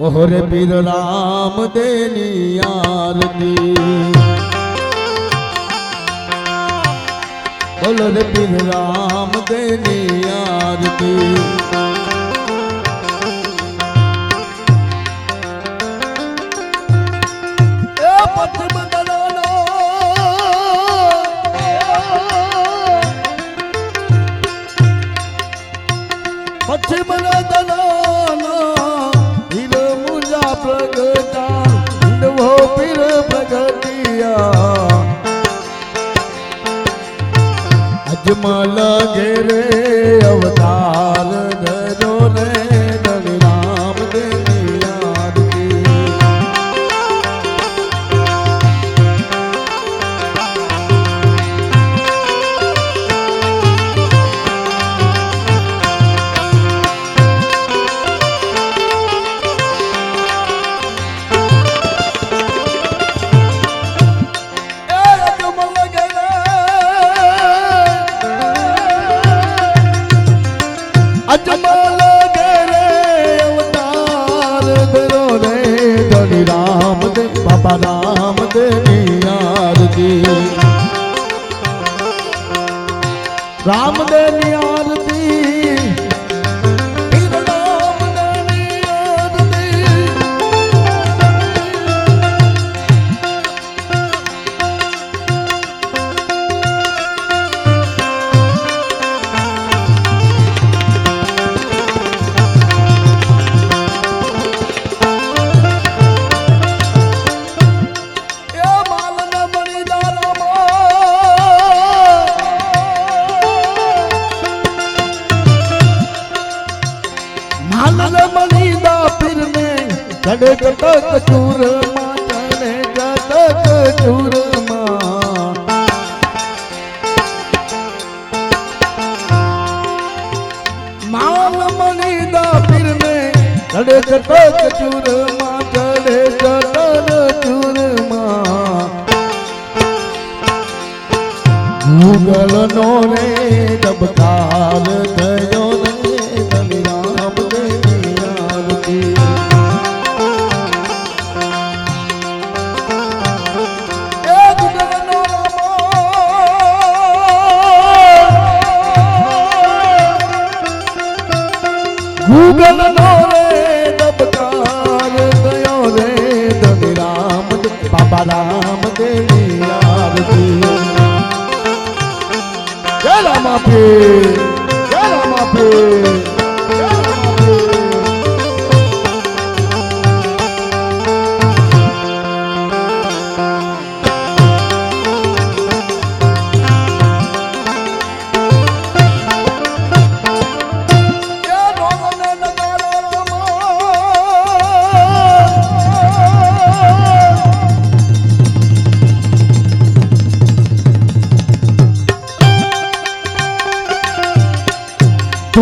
ઓહરે પીર રામ દેની આરતી. બોલો રે પીર રામ દેની આરતી. એ પથ્થર ઘટિયા અજમલ ઘેરે અવતાર. ચડે જતક ચૂરમાં ચડે જતક ચૂરમાં. માન મની દા પીર ને ચડે જતક ચૂરમાં ચડે જતક ચૂરમાં. મુગલ નો રે દબકાર થયો Shopping.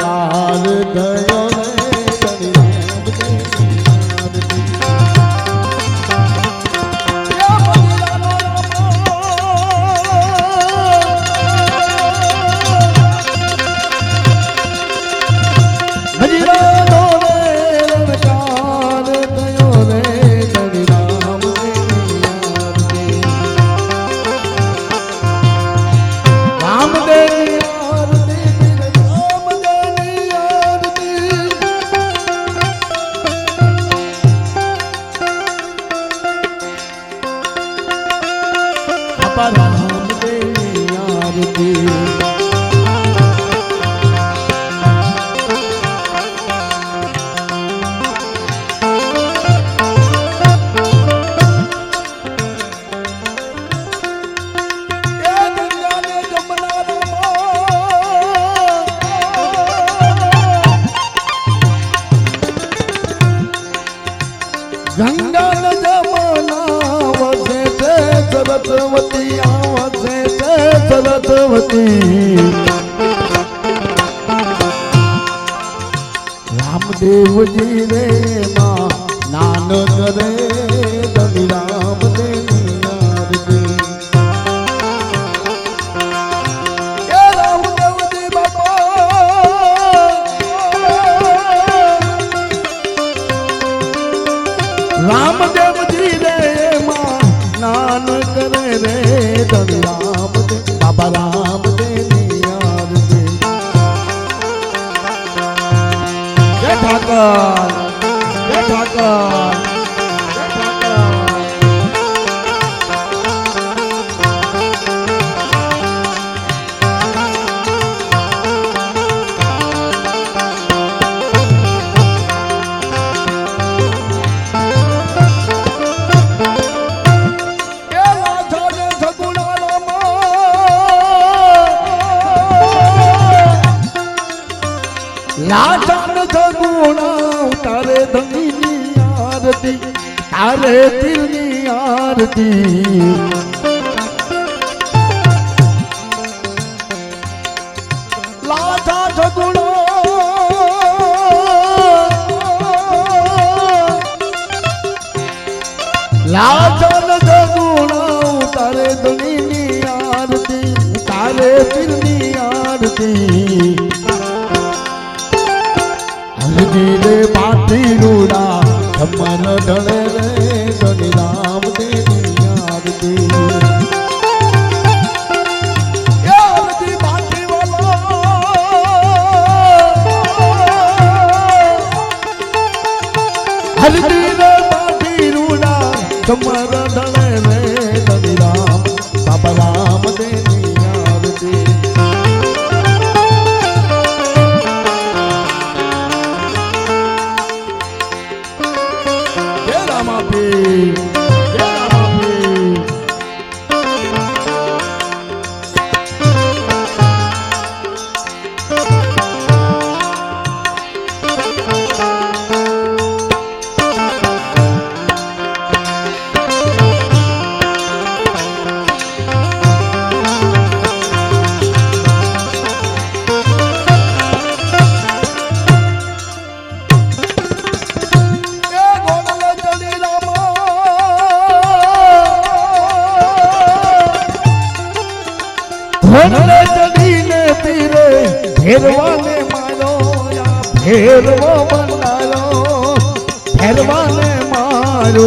પાર થયો દશરથવતી રામદેવજી રે માં નાન કરે ધણી સગુણામાં લાચાન સગુણા તારે ધણીની આરતી, તારે દિલની આરતી. લાચા સગુણા લાચન જગુણા, તારે ધણીની આરતી, તારે દિલની આરતી. રે પાટી રૂડા ધમન ઢળે રે. ক্ষমা મારો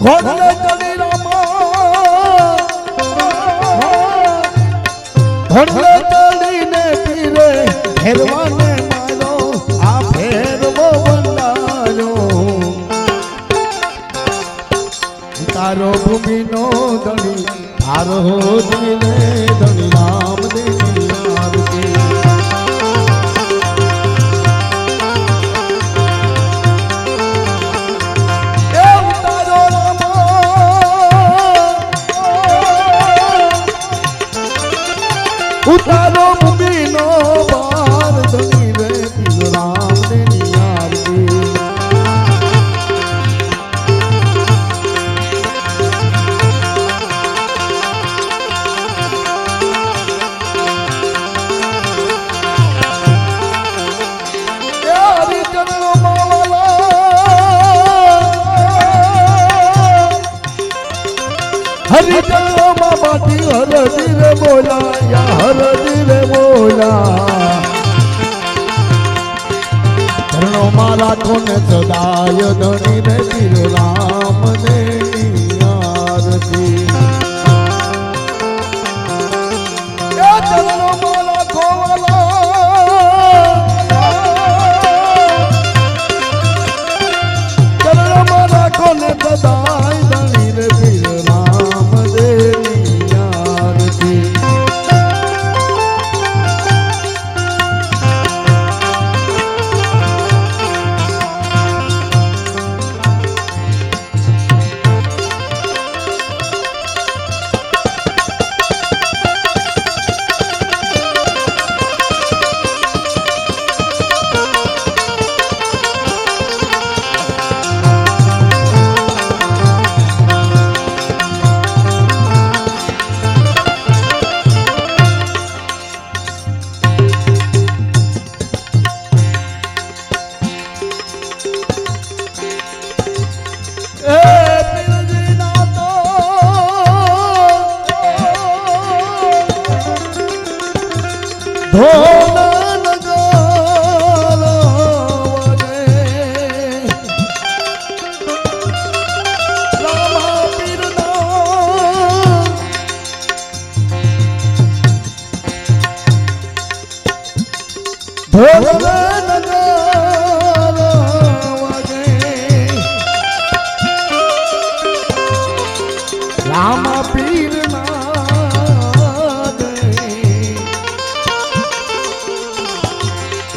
ગોંડલ ચડી રામા ધડલે ચડીને પીરે ફેરવાને મારો આ ફેરવો બંધારો તારો તારો દિલે ધણી ઉતારો ભૂમિનો બાર ધણી પીર રામ દેની આરતી હરિચંદ્ર માવલા હરિચંદ્ર મામાથી રે બોલા યા હરદી રે બોલા ધરણો મારા કોને સદાય ધણી રે રામ ને ચરણો મારા ખોવાલા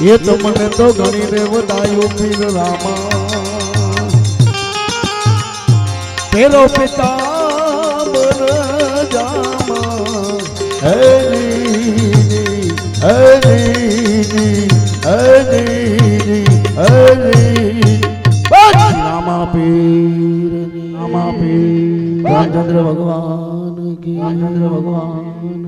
એ તો મને તો ગણી રે વધાયું પીર રામા. તેરો પિતા બન જામા હરી હરી હરી હરી રામા પીર રામા પીર. રામચંદ્ર ભગવાન કી રામચંદ્ર ભગવાન